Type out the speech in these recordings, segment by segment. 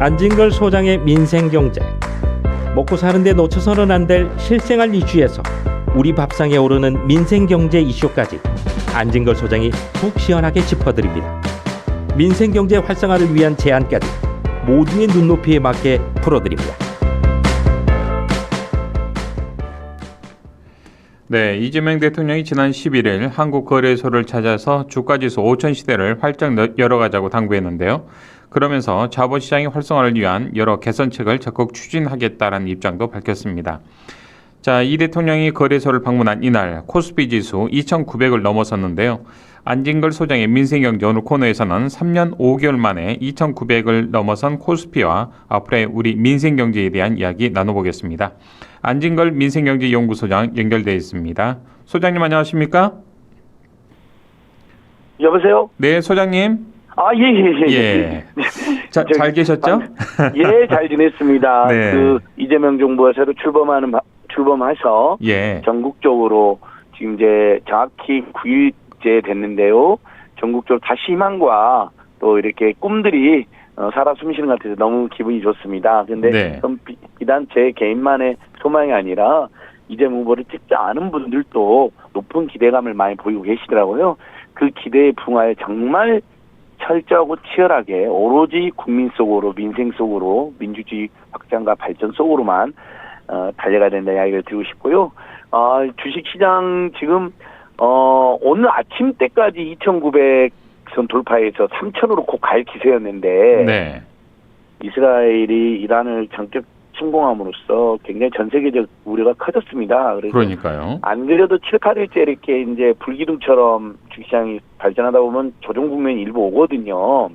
안진걸 소장의 민생경제 먹고 사는데 놓쳐서는 안 될 실생활 이슈에서 우리 밥상에 오르는 민생경제 이슈까지 안진걸 소장이 푹 시원하게 짚어드립니다. 민생경제 활성화를 위한 제안까지 모두의 눈높이에 맞게 풀어드립니다. 네, 이재명 대통령이 지난 11일 한국거래소를 찾아서 주가지수 5천 시대를 활짝 너- 열어가자고 당부했는데요. 그러면서 자본시장의 활성화를 위한 여러 개선책을 적극 추진하겠다라는 입장도 밝혔습니다. 자, 이 대통령이 거래소를 방문한 이날 코스피 지수 2,900을 넘어섰는데요. 안진걸 소장의 민생경제 오늘 코너에서는 3년 5개월 만에 2,900을 넘어선 코스피와 앞으로의 우리 민생경제에 대한 이야기 나눠보겠습니다. 안진걸 민생경제연구소장 연결돼 있습니다. 소장님 안녕하십니까? 여보세요? 네, 소장님. 아, 예, 예, 예. 예. 자, 저기, 잘 계셨죠? 예, 잘 지냈습니다. 네. 그, 이재명 정부가 새로 출범하는, 바- 출범해서 예. 전국적으로 지금 이제 정확히 9일째 됐는데요. 전국적으로 다시 희망과 또 이렇게 꿈들이 어, 살아 숨쉬는 것 같아서 너무 기분이 좋습니다. 근데 네. 비- 비단 제 개인만의 소망이 아니라 이재명 후보를 찍지 않은 분들도 높은 기대감을 많이 보이고 계시더라고요. 그 기대에 부응하여 정말 철저하고 치열하게 오로지 국민 속으로 민생 속으로 민주주의 확장과 발전 속으로만 어, 달려가야 된다 이야기를 드리고 싶고요. 어, 주식시장 지금 어, 오늘 아침 때까지 2,900선 돌파해서 3,000으로 곧 갈 기세였는데 네. 이스라엘이 이란을 전격 침공함으로써 굉장히 전 세계적 우려가 커졌습니다. 그러니까요. 안 그래도 7, 8일째 이렇게 이제 불기둥처럼 주식시장이 발전하다 보면 조정 국면이 일부 오거든요.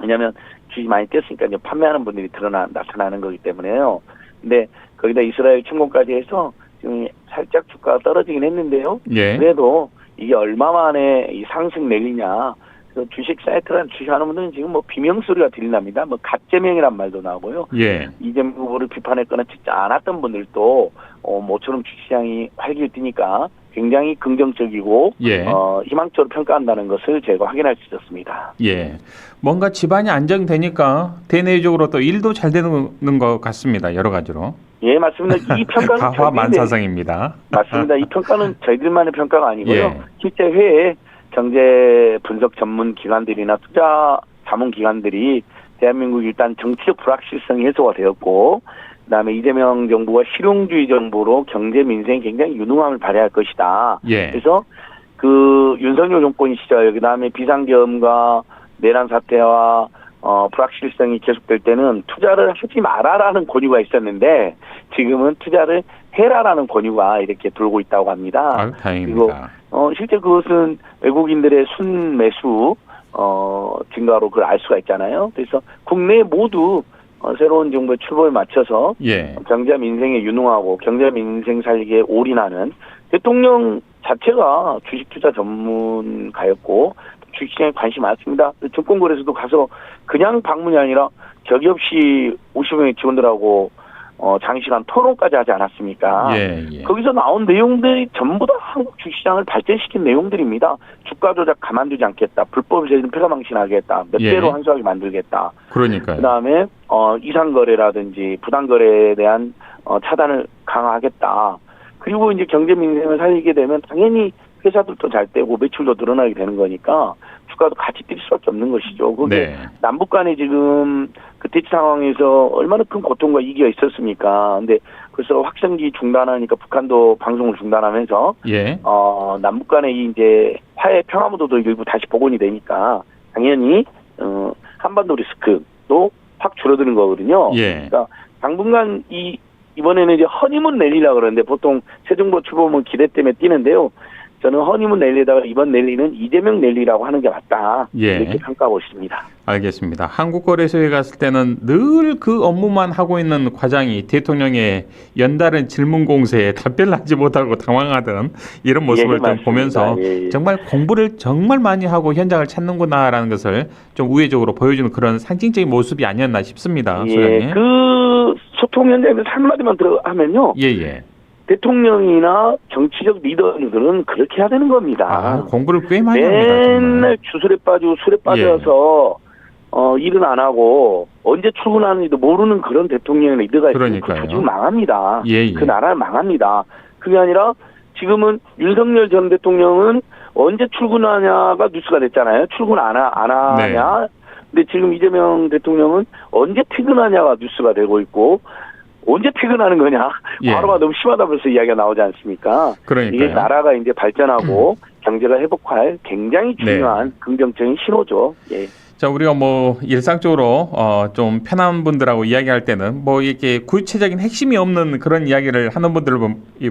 왜냐하면 주식 많이 뛰었으니까 이제 판매하는 분들이 드러나 나타나는 거기 때문에요. 근데 거기다 이스라엘 침공까지 해서 지금 살짝 주가가 떨어지긴 했는데요. 예. 그래도 이게 얼마 만에 이 상승 내리냐. 그래서 주식 사이트라는 주식하는 분들은 지금 뭐 비명 소리가 들린답니다. 뭐 가짜명이란 말도 나오고요. 예. 이재명 후보를 비판했거나 찍지 않았던 분들도 어, 모처럼 주시장이 활기를 띠니까 굉장히 긍정적이고 예. 어, 희망적으로 평가한다는 것을 제가 확인할 수 있었습니다. 예. 뭔가 집안이 안정되니까 대내적으로 또 일도 잘 되는 것 같습니다. 여러 가지로. 예, 맞습니다. 이 평가는 저희들이 내- 가화만사성입니다. 맞습니다. 이 평가는 저희들만의 평가가 아니고요. 예. 실제 회에 경제 분석 전문 기관들이나 투자 자문 기관들이 대한민국 일단 정치적 불확실성이 해소가 되었고 그다음에 이재명 정부가 실용주의 정부로 경제 민생이 굉장히 유능함을 발휘할 것이다. 예. 그래서 그 윤석열 정권 시절 그다음에 비상계엄과 내란 사태와 어 불확실성이 계속될 때는 투자를 하지 마라라는 권유가 있었는데 지금은 투자를 해라라는 권유가 이렇게 돌고 있다고 합니다. 아유, 다행입니다. 어 실제 그것은 외국인들의 순매수 어 증가로 그걸 알 수가 있잖아요. 그래서 국내 모두 어, 새로운 정부의 출범에 맞춰서 예. 경제 민생에 유능하고 경제 민생 살기에 올인하는 대통령 자체가 주식 투자 전문가였고 주식시장에 관심이 많습니다. 증권거래소도 가서 그냥 방문이 아니라 격이 없이 50명의 직원들하고 어, 장시간 토론까지 하지 않았습니까? 예. 예. 거기서 나온 내용들이 전부 다 한국 주식시장을 발전시킨 내용들입니다. 주가 조작 가만두지 않겠다. 불법 세금 폐가 망신하겠다. 몇 예. 배로 환수하게 만들겠다. 그러니까요. 그다음에 어 이상 거래라든지 부당 거래에 대한 어 차단을 강화하겠다. 그리고 이제 경제 민생을 살리게 되면 당연히 회사들도 잘 되고 매출도 늘어나게 되는 거니까 주가도 같이 뛸 수밖에 없는 것이죠. 그게 네. 남북 간에 지금 그 대치 상황에서 얼마나 큰 고통과 이기가 있었습니까? 근데 그래서 확성기 중단하니까 북한도 방송을 중단하면서 예. 어, 남북 간의 이 이제 화해 평화무도도 일부 다시 복원이 되니까 당연히 어, 한반도 리스크도 확 줄어드는 거거든요. 예. 그러니까 당분간 이 이번에는 이제 허니문 랠리라 그러는데 보통 새 정부 출범은 기대 때문에 뛰는데요. 저는 허니문 랠리에다가 이번 랠리는 이재명 랠리라고 하는 게 맞다. 예. 이렇게 평가하고 있습니다. 알겠습니다. 한국거래소에 갔을 때는 늘 그 업무만 하고 있는 과장이 대통령의 연달은 질문 공세에 답변을 하지 못하고 당황하던 이런 모습을 예, 좀 맞습니다. 보면서 예, 예. 정말 공부를 정말 많이 하고 현장을 찾는구나라는 것을 좀 우회적으로 보여주는 그런 상징적인 모습이 아니었나 싶습니다. 예, 소장님. 그 소통 현장에서 한마디만 들어가면요. 예, 예. 대통령이나 정치적 리더들은 그렇게 해야 되는 겁니다. 아, 공부를 꽤 많이 합니다. 맨날. 주술에 빠지고 술에 빠져서 어, 일은 안 하고 언제 출근하는지도 모르는 그런 대통령의 리더가 있으면 그. 조직 망합니다. 예, 예. 그 나라는 망합니다. 그게 아니라 지금은 윤석열 전 대통령은 언제 출근하냐가 뉴스가 됐잖아요. 출근 안, 하, 안 하냐. 네. 근데 지금 이재명 대통령은 언제 퇴근하냐가 뉴스가 되고 있고 언제 퇴근하는 거냐. 예. 바로가 너무 심하다 벌써 이야기가 나오지 않습니까? 그러니까요. 이게 나라가 이제 발전하고 경제가 회복할 굉장히 네. 중요한 긍정적인 신호죠. 예. 자, 우리가 뭐 일상적으로 어, 좀 편한 분들하고 이야기할 때는 뭐 이렇게 구체적인 핵심이 없는 그런 이야기를 하는 분들을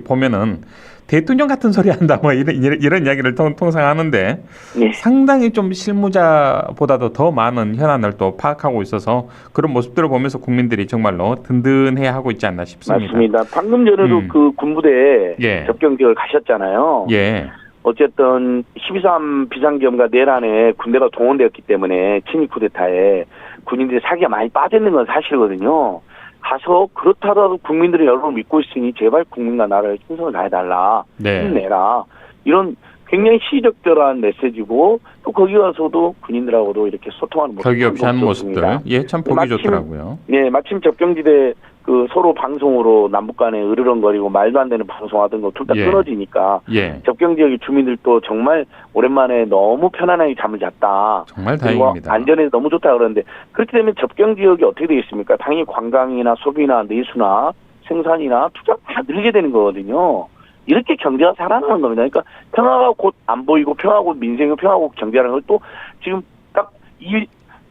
보면은 대통령 같은 소리 한다 뭐 이런 이런, 이런 이야기를 통, 통상 하는데 예. 상당히 좀 실무자보다도 더 많은 현안을 또 파악하고 있어서 그런 모습들을 보면서 국민들이 정말로 든든해 하고 있지 않나 싶습니다. 맞습니다. 방금 전에도 음. 그 군부대 예. 접경 지역을 가셨잖아요. 예, 어쨌든 12.3 비상경과 내란에 군대가 동원되었기 때문에 친일 쿠데타에 군인들이 사기가 많이 빠졌는 건 사실이거든요. 가서 그렇다라도 국민들이 여러분 믿고 있으니 제발 국민과 나라에 충성을 다해달라. 네, 힘내라. 이런 굉장히 시적절한 메시지고 또 거기 가서도 군인들하고도 이렇게 소통하는 모습. 격이 없이 하는 모습들, 예, 참 보기 마침- 좋더라고요. 네, 마침 접경지대 그 서로 방송으로 남북 간에 으르렁거리고 말도 안 되는 방송하던 거 둘다 예. 끊어지니까 예, 접경 지역의 주민들도 정말 오랜만에 너무 편안하게 잠을 잤다. 정말 다행입니다. 안전에 너무 좋다 그러는데 그렇게 되면 접경 지역이 어떻게 되어 있습니까? 당연히 관광이나 소비나 내수나 생산이나 투자 다 늘게 되는 거거든요. 이렇게 경제가 살아나는 겁니다. 그러니까 평화가 곧 안 보이고 평화가 곧 민생이 평화가 곧 경제라는 걸 또 지금 딱 이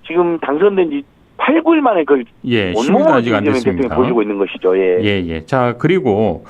지금 당선된 지 8, 9일 만에 그걸 예, 온몸을 아직 안 됐습니다. 보여주고 있는 것이죠. 예. 예, 예. 자, 그리고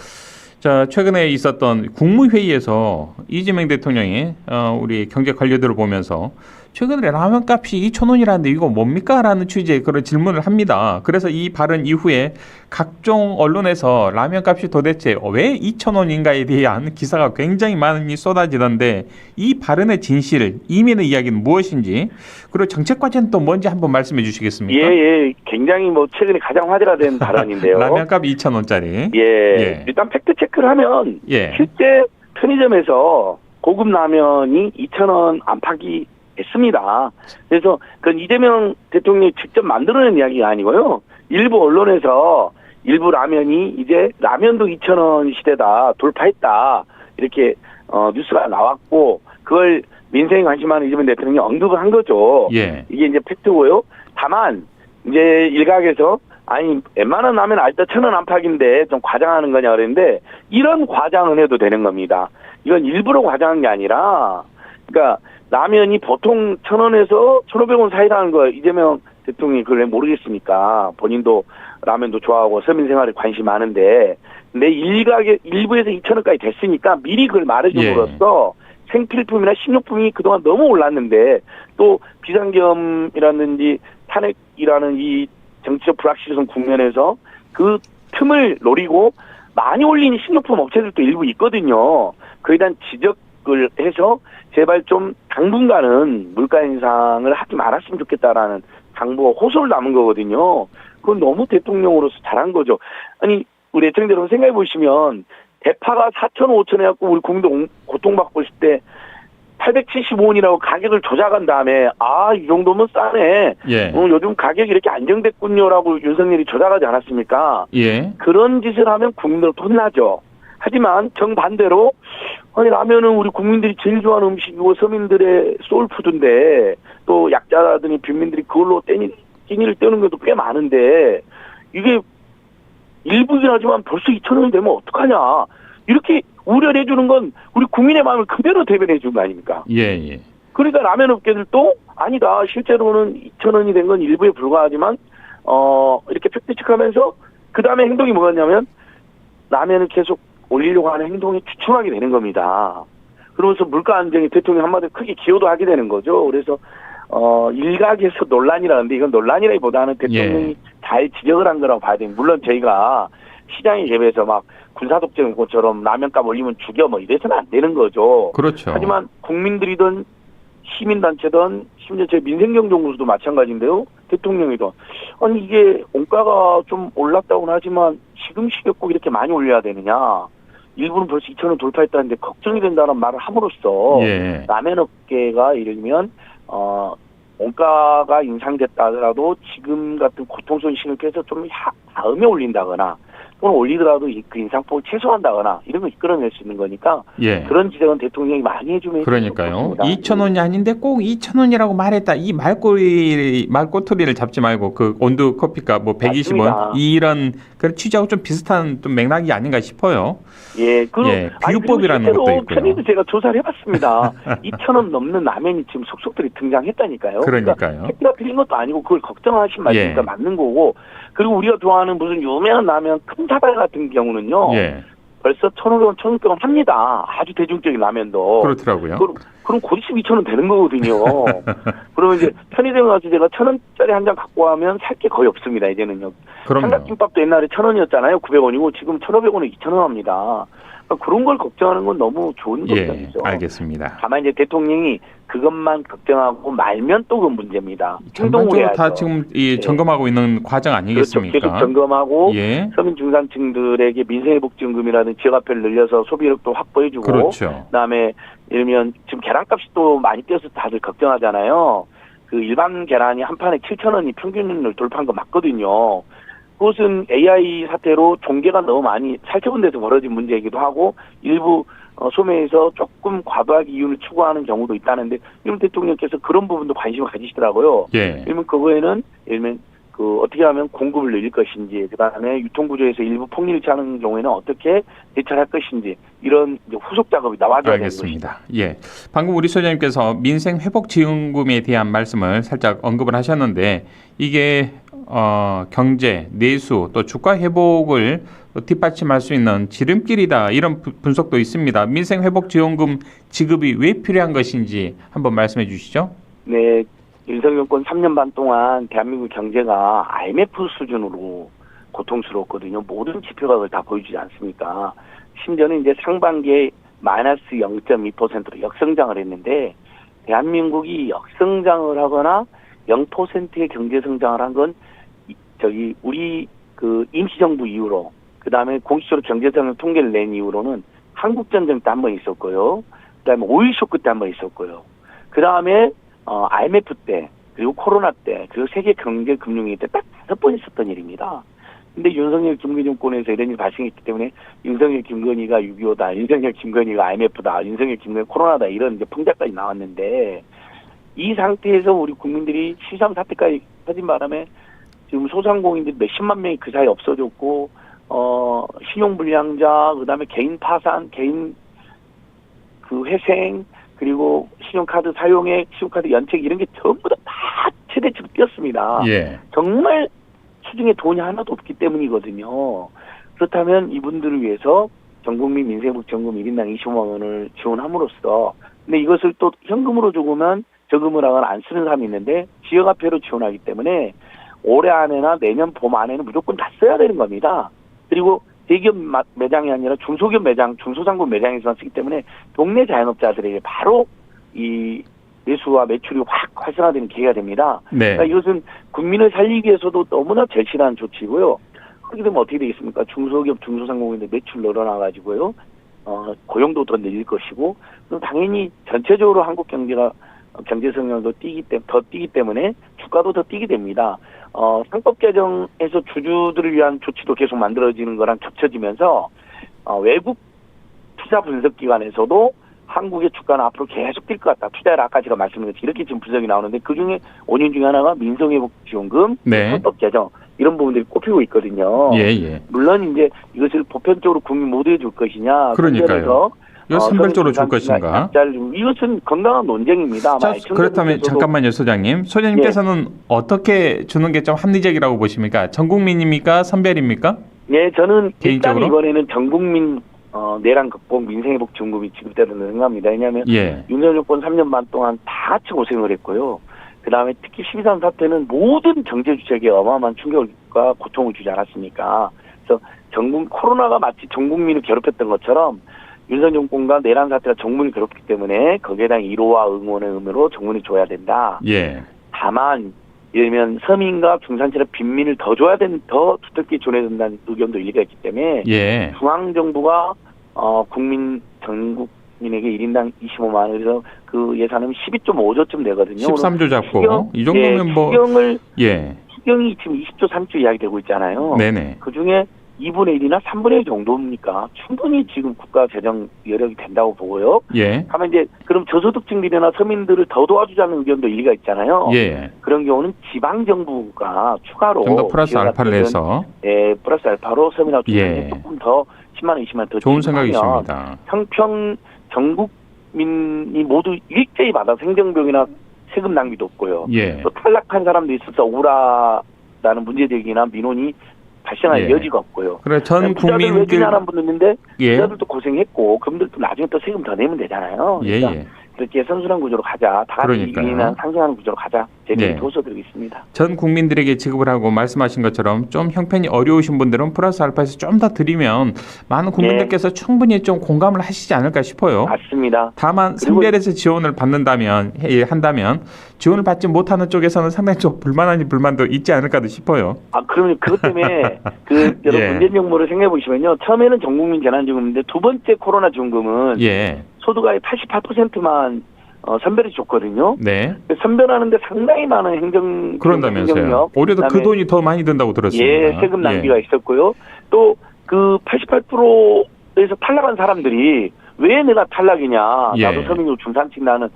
자, 최근에 있었던 국무회의에서 이재명 대통령이 어, 우리 경제 관료들을 보면서 최근에 라면 값이 2,000원이라는데 이거 뭡니까? 라는 취지의 그런 질문을 합니다. 그래서 이 발언 이후에 각종 언론에서 라면 값이 도대체 왜 2,000원인가에 대한 기사가 굉장히 많이 쏟아지던데 이 발언의 진실, 이면의 이야기는 무엇인지 그리고 정책 과제는 또 뭔지 한번 말씀해 주시겠습니까? 예, 예. 굉장히 뭐 최근에 가장 화제가 된 발언인데요. 라면 값 2,000원짜리. 예. 예. 일단 팩트 체크를 하면 예. 실제 편의점에서 고급 라면이 2,000원 안팎이 했습니다. 그래서 그건 이재명 대통령이 직접 만들어낸 이야기가 아니고요. 일부 언론에서 일부 라면이 이제 라면도 2,000원 시대다 돌파했다 이렇게 어, 뉴스가 나왔고 그걸 민생에 관심하는 이재명 대통령이 언급을 한 거죠. 예. 이게 이제 팩트고요. 다만 이제 일각에서 아니 웬만한 라면 알다 천원 안팎인데 좀 과장하는 거냐 그랬는데 이런 과장은 해도 되는 겁니다. 이건 일부러 과장한 게 아니라 그러니까 라면이 보통 천 원에서 천 오백 원 사이라는 거 이재명 대통령이 그걸 왜 모르겠습니까? 본인도 라면도 좋아하고 서민 생활에 관심 많은데 근데 일각에 일부에서 2천 원까지 됐으니까 미리 그걸 말해줌으로써 생필품이나 식료품이 그동안 너무 올랐는데 또 비상겸이라든지 탄핵이라는 이 정치적 불확실성 국면에서 그 틈을 노리고 많이 올린 식료품 업체들도 일부 있거든요. 그에 대한 지적을 해서 제발 좀 당분간은 물가 인상을 하지 말았으면 좋겠다라는 당부가 호소를 남은 거거든요. 그건 너무 대통령으로서 잘한 거죠. 아니 우리 애청자 여러분 생각해 보시면 대파가 4천 5천 해갖고 우리 국민들 고통받고 있을 때 875원이라고 가격을 조작한 다음에 아 이 정도면 싸네. 예. 어, 요즘 가격이 이렇게 안정됐군요라고 윤석열이 조작하지 않았습니까? 예. 그런 짓을 하면 국민들 혼나죠. 하지만 정반대로 아니 라면은 우리 국민들이 제일 좋아하는 음식이고 서민들의 소울푸드인데 또 약자라든지 빈민들이 그걸로 떼니, 끼니를 때우는 것도 꽤 많은데 이게 일부긴 하지만 벌써 2천 원이 되면 어떡하냐 이렇게 우려를 해주는 건 우리 국민의 마음을 그대로 대변해 준거 아닙니까? 예, 예. 그러니까 라면 업계들도 아니다. 실제로는 2천 원이 된 건 일부에 불과하지만 어 이렇게 팩트 체크하면서 그 다음에 행동이 뭐였냐면 라면을 계속 올리려고 하는 행동이 추춤하게 되는 겁니다. 그러면서 물가 안정이 대통령 한마디로 크게 기여도 하게 되는 거죠. 그래서 어 일각에서 논란이라는데 이건 논란이라기보다는 대통령이 예. 잘 지적을 한 거라고 봐야 돼요. 물론 저희가 시장에 개입해서 막 군사 독재인 것처럼 라면값 올리면 죽여 뭐 이래서는 안 되는 거죠. 그렇죠. 하지만 국민들이든 시민단체든 심지어 제 민생경정부도 마찬가지인데요. 대통령이든 아니 이게 원가가 좀 올랐다고는 하지만 지금 꼭 이렇게 많이 올려야 되느냐. 일부는 벌써 2천 원 돌파했다는데 걱정이 된다는 말을 함으로써 예. 라면 업계가 예를 들면 어 원가가 인상됐다 하더라도 지금 같은 고통스러운 시기를 껴서 좀 하- 다음에 올린다거나 또는 올리더라도 이- 그 인상폭을 최소화한다거나 이런 걸 이끌어낼 수 있는 거니까 예. 그런 지적은 대통령이 많이 해주면 그러니까요. 좋겠습니다. 2천 원이 아닌데 꼭 2천 원이라고 말했다. 이 말꼬리 말꼬투리를 잡지 말고 그 온두 커피가 뭐 120원 맞습니다. 이런 그런 취지하고 좀 비슷한 좀 맥락이 아닌가 싶어요. 예, 그 예, 비유법이라는 것도 있고요. 편의도 제가 조사를 해봤습니다. 2천 원 넘는 라면이 지금 속속들이 등장했다니까요. 그러니까 그러니까요. 택배가 틀린 것도 아니고 그걸 걱정하신 말이니까 예. 맞는 거고 그리고 우리가 좋아하는 무슨 유명한 라면 큰 사발 같은 경우는요 예. 벌써 1,500원, 1,600원 합니다. 아주 대중적인 라면도. 그렇더라고요. 그럼, 그럼 곧 있으면 2,000원 되는 거거든요. 그러면 이제 편의점 가서 제가 1,000원짜리 한 장 갖고 가면 살 게 거의 없습니다. 이제는요. 그럼요. 삼각김밥도 옛날에 1,000원이었잖아요. 900원이고 지금 1,500원에 2,000원 합니다. 그러니까 그런 걸 걱정하는 건 너무 좋은 예, 걱정이죠. 알겠습니다. 다만 이제 대통령이 그것만 걱정하고 말면 또 그건 문제입니다. 전반적으로. 다 지금 이 예. 점검하고 있는 과정 그렇죠. 아니겠습니까? 계속 점검하고 예. 서민 중산층들에게 민생회복지원금이라는 지역화표를 늘려서 소비력도 확보해주고 그렇죠. 그다음에 예를 들면 지금 계란값이 또 많이 뛰어서 다들 걱정하잖아요. 그 일반 계란이 한 판에 7천 원이 평균을 돌파한 거 맞거든요. 그것은 AI 사태로 종계가 너무 많이 살처분 돼서 벌어진 문제이기도 하고 일부 어, 소매에서 조금 과도하게 이윤을 추구하는 경우도 있다는데 윤 대통령께서 그런 부분도 관심을 가지시더라고요. 예. 그러면 그거에는 예를 들면 그 어떻게 하면 공급을 늘릴 것인지 그다음에 유통구조에서 일부 폭리를 하는 경우에는 어떻게 대처할 것인지 이런 후속 작업이 나와줘야. 알겠습니다. 예. 방금 우리 소장님께서 민생 회복 지원금에 대한 말씀을 살짝 언급을 하셨는데 이게 어, 경제, 내수 또 주가 회복을 뒷받침할 수 있는 지름길이다 이런 부- 분석도 있습니다. 민생 회복 지원금 지급이 왜 필요한 것인지 한번 말씀해 주시죠. 네, 윤석열 정권 3년 반 동안 대한민국 경제가 IMF 수준으로 고통스러웠거든요. 모든 지표가 그걸 다 보여주지 않습니까? 심지어는 이제 상반기에 마이너스 0.2%로 역성장을 했는데 대한민국이 역성장을 하거나 0%의 경제 성장을 한 건 저기 우리 그 임시정부 이후로 그 다음에 공식적으로 경제성장 통계를 낸 이후로는 한국전쟁 때 한 번 있었고요. 그 다음에 오일 쇼크 때 한 번 있었고요. 그 다음에 어, IMF 때 그리고 코로나 때 그리고 세계 경제 금융위기 때 딱 다섯 번 있었던 일입니다. 근데 윤석열 김건희 정권에서 이런 일이 발생했기 때문에 윤석열 김건희가 6.25다, 윤석열 김건희가 IMF다, 윤석열 김건희 코로나다 이런 이제 풍자까지 나왔는데 이 상태에서 우리 국민들이 13 사태까지 터진 바람에 지금 소상공인들 몇십만 명이 그 사이에 없어졌고 어 신용불량자 그다음에 개인 파산 개인 그 회생 그리고 신용카드 사용액 신용카드 연책 이런 게 전부 다, 다 최대치로 뛰었습니다. 예. 정말 수중에 돈이 하나도 없기 때문이거든요. 그렇다면 이분들을 위해서 전국민 민생복지원금 1인당 25만 원을 지원함으로써 근데 이것을 또 현금으로 주고면 저금을 하거나 안 쓰는 사람이 있는데 지역화폐로 지원하기 때문에 올해 안에나 내년 봄 안에는 무조건 다 써야 되는 겁니다. 그리고 대기업 마- 매장이 아니라 중소기업 매장, 중소상공 매장에서만 쓰기 때문에 동네 자영업자들에게 바로 이 매수와 매출이 확 활성화되는 기회가 됩니다. 네. 그러니까 이것은 국민을 살리기 위해서도 너무나 절실한 조치고요. 그렇게 되면 어떻게 되겠습니까? 중소기업, 중소상공인들 매출 늘어나가지고요. 어, 고용도 더 늘릴 것이고, 그럼 당연히 전체적으로 한국 경제가 어, 경제 성장도 뛰기 때, 더 뛰기 때문에 주가도 더 뛰게 됩니다. 어, 상법 개정에서 주주들을 위한 조치도 계속 만들어지는 거랑 겹쳐지면서 어, 외국 투자 분석 기관에서도 한국의 주가는 앞으로 계속 뛸 것 같다. 투자를 아까 제가 말씀드렸듯이 이렇게 지금 분석이 나오는데 그 중에 원인 중에 하나가 민생회복지원금, 네. 헌법 개정 이런 부분들이 꼽히고 있거든요. 예, 예. 물론 이제 이것을 보편적으로 국민 모두에 줄 것이냐, 그러니까요. 이거 어, 선별적으로 줄 서민중산층이나 것인가? 좀- 이것은 건강한 논쟁입니다. 자, 그렇다면 잠깐만요, 소장님. 소장님께서는 예. 어떻게 주는 게 좀 합리적이라고 보십니까? 전 국민입니까? 선별입니까? 예, 저는 개인적으로? 이번에는 전 국민 어, 내란 극복 민생회복 지원금이 지급되는 생각합니다. 왜냐하면 예. 윤석열 정권 3년 반 동안 다 같이 고생을 했고요. 그 다음에 특히 12.3 사태는 모든 경제 주체에게 어마어마한 충격과 고통을 주지 않았습니까? 그래서 전국, 코로나가 마치 전 국민을 괴롭혔던 것처럼 윤석열 정권과 내란 사태가 정문을 괴롭기 때문에 거기에 대한 위로와 응원의 의미로 정문이 줘야 된다. 예. 다만 예를 들면 서민과 중산층의 빈민을 더 줘야 되는 더 두텁게 줘야 된다는 의견도 일리가 있기 때문에 예. 중앙 정부가 어 국민 전국 전국민에게 1인당 25만 원 그래서 그 예산은 12.5조쯤 되거든요. 13조 잡고 시경, 이 정도면 예, 뭐 시경을 예. 시경이 지금 20조 3조 이야기 되고 있잖아요. 네네. 그 중에 2분의 1이나 3분의 1 정도입니까? 충분히 지금 국가 재정 여력이 된다고 보고요. 예. 다만 이제 그럼 저소득층들이나 서민들을 더 도와주자는 의견도 일리가 있잖아요. 예. 그런 경우는 지방 정부가 추가로 좀 더 플러스 알파를 해서 예, 플러스 알파로 서민하고 예. 조금 더 10만 원, 20만 원더 좋은 지급하면 생각이십니다. 형평 전국민이 모두 일제히 받아 생정병이나 세금 낭비도 없고요. 예. 또 탈락한 사람도 있어서 억울하다는 문제제기나 민원이 발생할 예. 여지가 없고요. 그래 전 국민들 주냐는 분도 있는데 예. 부자들도 고생했고 그분들도 나중에 또 세금 더 내면 되잖아요. 예, 그러니까 예. 그 렇게 선순환 구조로 가자. 다 같이. 유인한 상승하는 구조로 가자. 제가 네. 도서드리고 있습니다. 전 국민들에게 지급을 하고 말씀하신 것처럼 좀 형편이 어려우신 분들은 플러스 알파에서 좀 더 드리면 많은 국민들께서 충분히 좀 공감을 하시지 않을까 싶어요. 맞습니다. 다만 선별해서 지원을 받는다면 예, 한다면 지원을 받지 못하는 쪽에서는 상당히 좀 불만 아닌 불만도 있지 않을까도 싶어요. 아, 그러면 그것 때문에 그 여러분 예. 문재인 정부를 생각해 보시면요. 처음에는 전 국민 재난지원금인데 두 번째 코로나 지원금은 예, 소득의 88%만 어, 선별해 줬거든요. 네. 선별하는데 상당히 많은 행정 그런다면서요. 행정력, 오히려 더그 돈이 더 많이 든다고 들었습니다. 예, 세금 낭비가 있었고요. 또 그 88%에서 탈락한 사람들이 왜 내가 탈락이냐. 예. 나도 서민이고 중산층 나는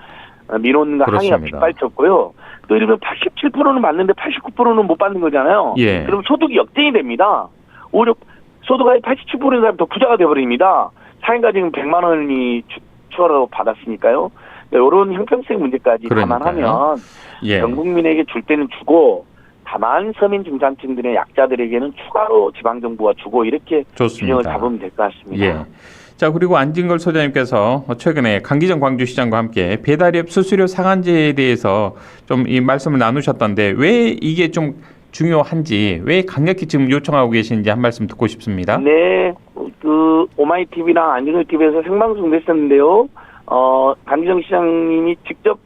어, 민원과 항의가 그렇습니다. 빗발쳤고요. 또 이러면 87%는 받는데 89%는 못 받는 거잖아요. 예. 그럼 소득이 역전이 됩니다. 오히려 소득의 87%의 사람이 더 부자가 돼버립니다. 사인가 지금 100만 원이 추- 추가로 받았으니까요. 이런 형평성 문제까지 그러니까요. 감안하면 예. 전 국민에게 줄 때는 주고 다만 서민 중산층들의 약자들에게는 추가로 지방 정부가 주고 이렇게 균형을 좋습니다. 잡으면 될 것 같습니다. 예. 자 그리고 안진걸 소장님께서 최근에 강기정 광주시장과 함께 배달앱 수수료 상한제에 대해서 좀 이 말씀을 나누셨던데 왜 이게 좀 중요한지 왜 강력히 지금 요청하고 계시는지 한 말씀 듣고 싶습니다. 네, 그 오마이 TV랑 안진걸 TV에서 생방송 됐었는데요. 어 강기정 시장님이 직접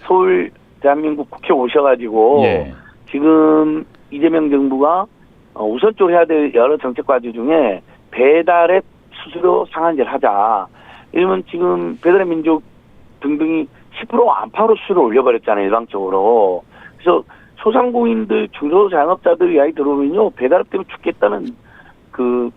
서울 대한민국 국회 오셔가지고 예. 지금 이재명 정부가 어, 우선적으로 해야 될 여러 정책 과제 중에 배달앱 수수료 상한제를 하자. 이러면 지금 배달앱 민족 등등이 10% 안팎으로 수수료를 올려버렸잖아요, 일방적으로. 그래서 소상공인들, 중소자영업자들 이야기 들어보면요, 배달앱 때문에 죽겠다는 그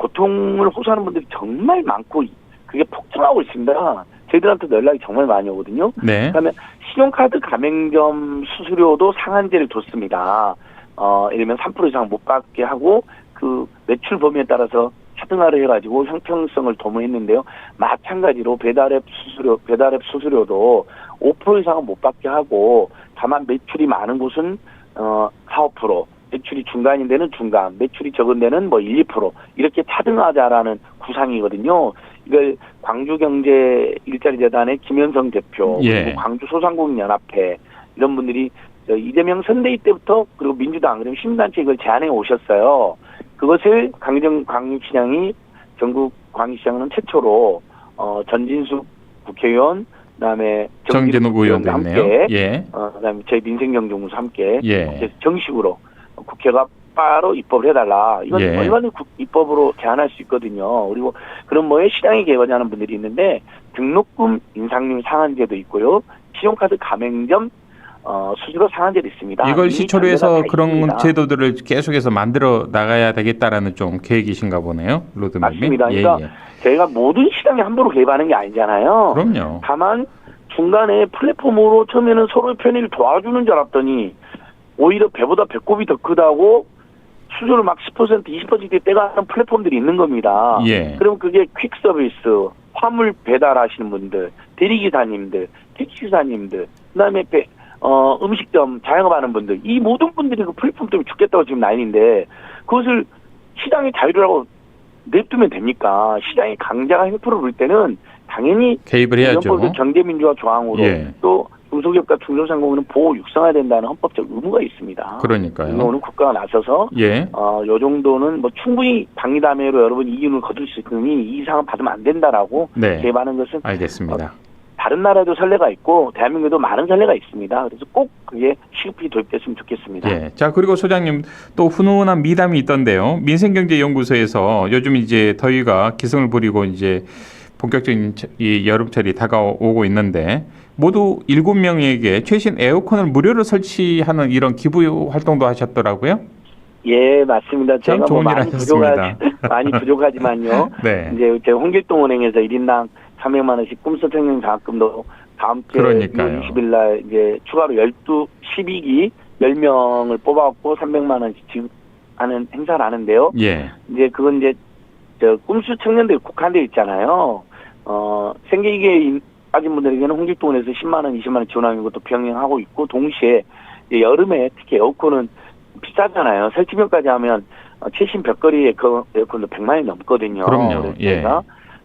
고통을 호소하는 분들이 정말 많고, 그게 폭증하고 있습니다. 저희들한테도 연락이 정말 많이 오거든요. 네. 그다음에 신용카드 가맹점 수수료도 상한제를 뒀습니다. 어, 예를 들면 3% 이상 못 받게 하고 그 매출 범위에 따라서 차등화를 해가지고 형평성을 도모했는데요. 마찬가지로 배달앱 수수료, 배달앱 수수료도 5% 이상은 못 받게 하고 다만 매출이 많은 곳은 어, 4, 5%, 매출이 중간인 데는 중간, 매출이 적은 데는 뭐 1, 2% 이렇게 차등하자라는 구상이거든요. 이걸 광주경제 일자리재단의 김현성 대표, 예. 그리고 광주소상공인연합회 이런 분들이 저 이재명 선대위 때부터 그리고 민주당 그리고 시민단체 이걸 제안해 오셨어요. 그것을 강정 광시장이 전국 광시장은 최초로 어, 전진숙 국회의원 그다음에 정진욱 의원도 함께. 예. 어, 그다음에 저희 민생경제공사 함께 예. 정식으로 국회가 바로 입법을 해달라. 이건 예. 국- 입법으로 제한할 수 있거든요. 그리고 그런 뭐에 시장에 개발하는 분들이 있는데 등록금 인상률 상한제도 있고요. 신용카드 가맹점 어, 수수료 상한제도 있습니다. 이걸 시초로 해서 다 그런 있습니다. 제도들을 계속해서 만들어 나가야 되겠다라는 좀 계획이신가 보네요. 로드맵이. 맞습니다. 예, 그러니까 예. 저희가 모든 시장에 함부로 개입하는 게 아니잖아요. 그럼요. 다만 중간에 플랫폼으로 처음에는 서로의 편의를 도와주는 줄 알았더니 오히려 배보다 배꼽이 더 크다고 수수료를 막10% 20%대 떼가는 플랫폼들이 있는 겁니다. 예. 그럼 그게 퀵 서비스, 화물 배달하시는 분들, 대리기사님들, 택시기사님들, 그다음에 배, 어, 음식점 자영업하는 분들, 이 모든 분들이 그 플랫폼 때문에 죽겠다고 지금 난리인데 그것을 시장의 자유라고 냅두면 됩니까? 시장이 강자가 횡포를 부릴 때는 당연히 개입을 해야죠. 경제민주화 조항으로 예. 또 중소기업과 중소상공인은 보호 육성해야 된다는 헌법적 의무가 있습니다. 그러니까요. 이거는 국가가 나서서 예. 어, 요 정도는 뭐 충분히 방위담회로 여러분 이윤을 거둘 수 있으니 이 이상은 받으면 안 된다라고 네. 개입하는 것은 알겠습니다. 다른 나라에도 선례가 있고 대한민국에도 많은 선례가 있습니다. 그래서 꼭 그게 시급히 도입됐으면 좋겠습니다. 예. 자, 그리고 소장님 또 훈훈한 미담이 있던데요. 민생경제연구소에서 요즘 이제 더위가 기승을 부리고 이제 본격적인 저- 이 여름철이 다가오고 있는데 모두 일곱 명에게 최신 에어컨을 무료로 설치하는 이런 기부 활동도 하셨더라고요. 예, 맞습니다. 참 제가 뭐일 많이. 부족하, 많이 부족하지만요. 네. 이제 제가 홍길동 은행에서 1인당 300만 원씩 꿈속 청년 장학금도 다음 주 그러니까요. 6월 20일 날 이제 추가로 12 12기 10명을 뽑아 갖고 300만 원씩 지급하는 행사를 하는데요. 예. 이제 그건 이제 저 꿈수 청년들 국한돼 있잖아요. 어 생계기에 빠진 분들에게는 홍길동원에서 10만 원, 20만 원 지원하는 것도 병행하고 있고 동시에 여름에 특히 에어컨은 비싸잖아요. 설치비까지 하면 어, 최신 벽걸이 그 에어컨도 100만 원이 넘거든요. 그럼요. 그래서 예.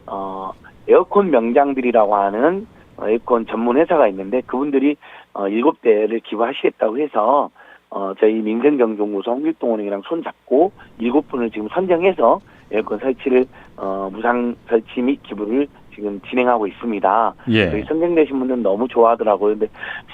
어 에어컨 명장들이라고 하는 어, 에어컨 전문 회사가 있는데 그분들이 어 일곱 대를 기부하시겠다고 해서 어 저희 민생경제연구소 홍길동원이랑 손 잡고 일곱 분을 지금 선정해서 에어컨 설치를 어 무상 설치 및 기부를 지금 진행하고 있습니다. 저희 예. 선정되신 분들은 너무 좋아하더라고요. 근데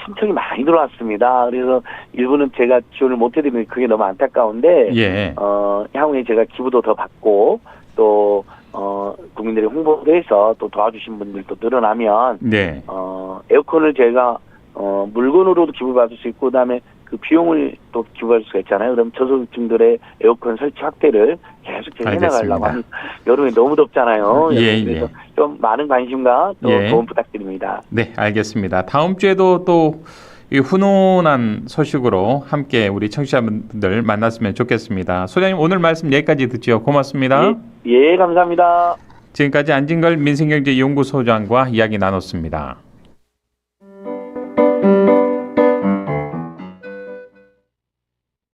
신청이 많이 들어왔습니다. 그래서 일부는 제가 지원을 못 해드리면 그게 너무 안타까운데 예. 어, 향후에 제가 기부도 더 받고 또 어, 국민들이 홍보도 해서 또 도와주신 분들도 늘어나면 네. 어, 에어컨을 제가 어, 물건으로도 기부받을 수 있고 그다음에 그 비용을 또 기부할 수가 있잖아요. 그럼 저소득층들의 에어컨 설치 확대를 계속 해나가려고. 하는 여름에 너무 덥잖아요. 예, 그래서 예. 좀 많은 관심과 또 예. 도움 부탁드립니다. 네, 알겠습니다. 다음 주에도 또 이 훈훈한 소식으로 함께 우리 청취자분들 만났으면 좋겠습니다. 소장님 오늘 말씀 여기까지 듣죠. 고맙습니다. 예, 예, 감사합니다. 지금까지 안진걸 민생경제연구소장과 이야기 나눴습니다.